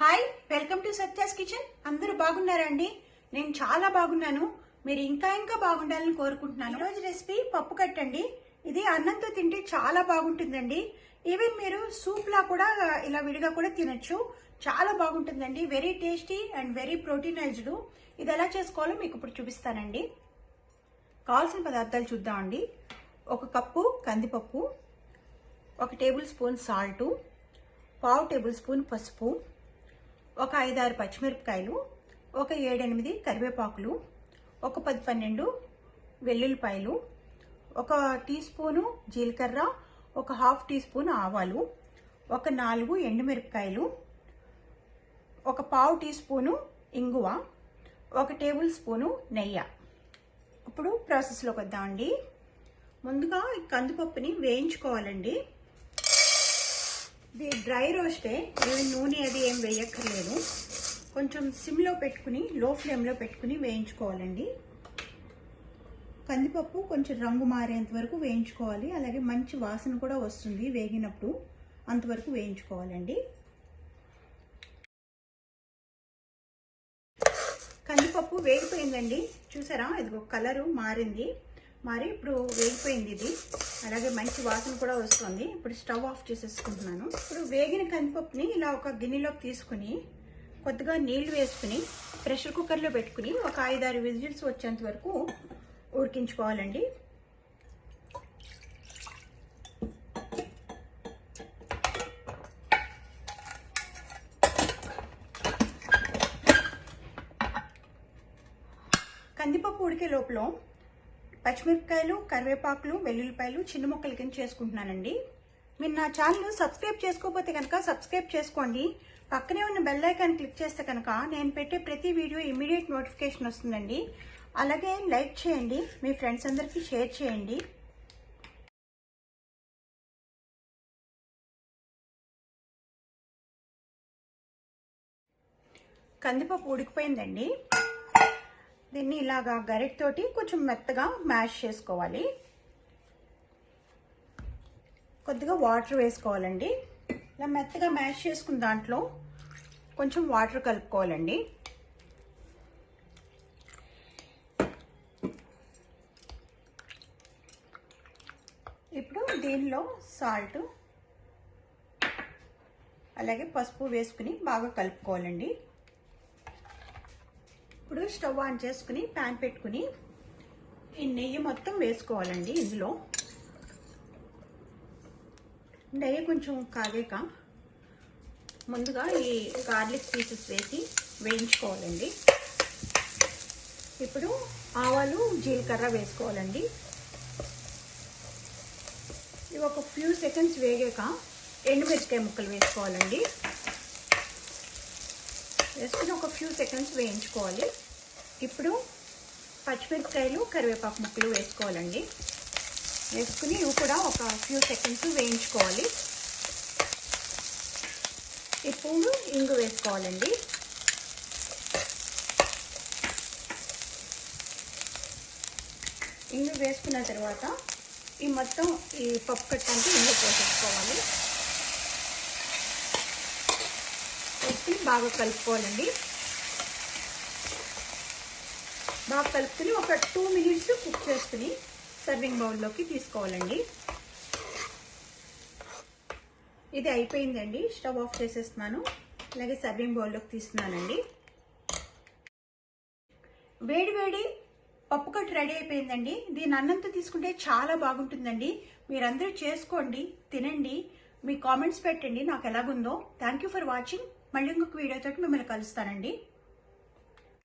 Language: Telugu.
Hi welcome to Satya's kitchen అందరూ బాగున్నారండి? నేను చాలా బాగున్నాను. మీరు ఇంకా ఇంకా బాగుండాలని కోరుకుంటున్నాను. ఈరోజు రెసిపీ పప్పు కట్టండి. ఇది అన్నంతో తింటే చాలా బాగుంటుందండి. ఈవెన్ మీరు సూప్లా కూడా ఇలా విడిగా కూడా తినచ్చు. చాలా బాగుంటుందండి. Very tasty and very proteinized ఇది ఎలా చేసుకోవాలో మీకు ఇప్పుడు చూపిస్తానండి. కావాల్సిన పదార్థాలు చూద్దామండి. ఒక కప్పు కందిపప్పు ఒక టేబుల్ స్పూన్ సాల్టు పావు టేబుల్ స్పూన్ పసుపు ఒక ఐదారు పచ్చిమిరపకాయలు ఒక ఏడెనిమిది కరివేపాకులు ఒక పది పన్నెండు వెల్లుల్లిపాయలు ఒక టీ స్పూను జీలకర్ర ఒక హాఫ్ టీ స్పూన్ ఆవాలు ఒక నాలుగు ఎండుమిరపకాయలు ఒక పావు టీ స్పూను ఇంగువ ఒక టేబుల్ స్పూను నెయ్యి. ఇప్పుడు ప్రాసెస్లోకి వద్దామండి. ముందుగా కందిపప్పుని వేయించుకోవాలండి. ఇది డ్రై రోస్టే. ఏమి నూనె అది ఏం వేయక్కర్లేదు. కొంచెం సిమ్లో పెట్టుకుని లో ఫ్లేమ్లో పెట్టుకుని వేయించుకోవాలండి. కందిపప్పు కొంచెం రంగు మారేంత వరకు వేయించుకోవాలి. అలాగే మంచి వాసన కూడా వస్తుంది వేగినప్పుడు. అంతవరకు వేయించుకోవాలండి. కందిపప్పు వేగిపోయిందండి. చూసారా? ఇది కలరు మారింది. మరి ఇప్పుడు వేగిపోయింది ఇది. అలాగే మంచి వాసన కూడా వస్తుంది. ఇప్పుడు స్టవ్ ఆఫ్ చేసేసుకుంటున్నాను. ఇప్పుడు వేగిన కందిపప్పుని ఇలా ఒక గిన్నెలోకి తీసుకుని కొద్దిగా నీళ్ళు వేసుకుని ప్రెషర్ కుక్కర్లో పెట్టుకుని ఒక ఐదారు విజిల్స్ వచ్చేంత వరకు ఉడికించుకోవాలండి. కందిపప్పు ఉడికే లోపల పచ్చిమిరపకాయలు కరివేపాకులు వెల్లుల్లిపాయలు చిన్న ముక్కలు కింద చేసుకుంటున్నానండి. మీరు నా ఛానల్ సబ్స్క్రైబ్ చేసుకోకపోతే కనుక సబ్స్క్రైబ్ చేసుకోండి. పక్కనే ఉన్న బెల్ ఐకాన్ క్లిక్ చేస్తే కనుక నేను పెట్టే ప్రతి వీడియో ఇమీడియట్ నోటిఫికేషన్ వస్తుందండి. అలాగే లైక్ చేయండి మీ ఫ్రెండ్స్ అందరికీ షేర్ చేయండి. కందిపప్పు ఉడికిపోయిందండి. దీన్ని ఇలాగా గరిటతోటి కొంచెం మెత్తగా మ్యాష్ చేసుకోవాలి. కొద్దిగా వాటర్ వేసుకోవాలండి. ఇలా మెత్తగా మ్యాష్ చేసుకున్న దాంట్లో కొంచెం వాటర్ కలుపుకోవాలండి. ఇప్పుడు దీనిలో సాల్ట్ అలాగే పసుపు వేసుకుని బాగా కలుపుకోవాలండి. ఇప్పుడు స్టవ్ ఆన్ చేసుకుని ప్యాన్ పెట్టుకుని ఈ నెయ్యి మొత్తం వేసుకోవాలండి ఇందులో. నెయ్యి కొంచెం కాగాక ముందుగా ఈ గార్లిక్ పీసెస్ వేసి వేయించుకోవాలండి. ఇప్పుడు ఆవాలు జీలకర్ర వేసుకోవాలండి. ఇవి ఒక ఫ్యూ సెకండ్స్ వేగాక ఎండుమిరపకాయ ముక్కలు వేసుకోవాలండి. వేసుకుని ఒక ఫ్యూ సెకండ్స్ వేయించుకోవాలి. ఇప్పుడు పచ్చిమిరపకాయలు కరివేపాకు ముక్కలు వేసుకోవాలండి. వేసుకుని ఇవి కూడా ఒక ఫ్యూ సెకండ్స్ వేయించుకోవాలి. ఇప్పుడు ఇంగు వేసుకోవాలండి. ఇంగు వేసుకున్న తర్వాత ఈ మొత్తం ఈ పప్పు కట్టడానికి ఇంగు పోసేసుకోవాలి. వేసుకుని బాగా కలుపుకోవాలండి. బాగా కలుపుకుని ఒక టూ మినిట్స్ కుక్ చేసుకుని సర్వింగ్ బౌల్లోకి తీసుకోవాలండి. ఇది అయిపోయిందండి. స్టవ్ ఆఫ్ చేసేస్తున్నాను. అలాగే సర్వింగ్ బౌల్లోకి తీస్తున్నానండి. వేడి వేడి పప్పు కట్టు రెడీ అయిపోయిందండి. దీని అన్నంతో తీసుకుంటే చాలా బాగుంటుందండి. మీరందరూ చేసుకోండి తినండి. మీ కామెంట్స్ పెట్టండి నాకు ఎలాగుందో. థ్యాంక్ యూ ఫర్ వాచింగ్ మళ్ళీ ఇంకొక వీడియోతో మిమ్మల్ని కలుస్తానండి.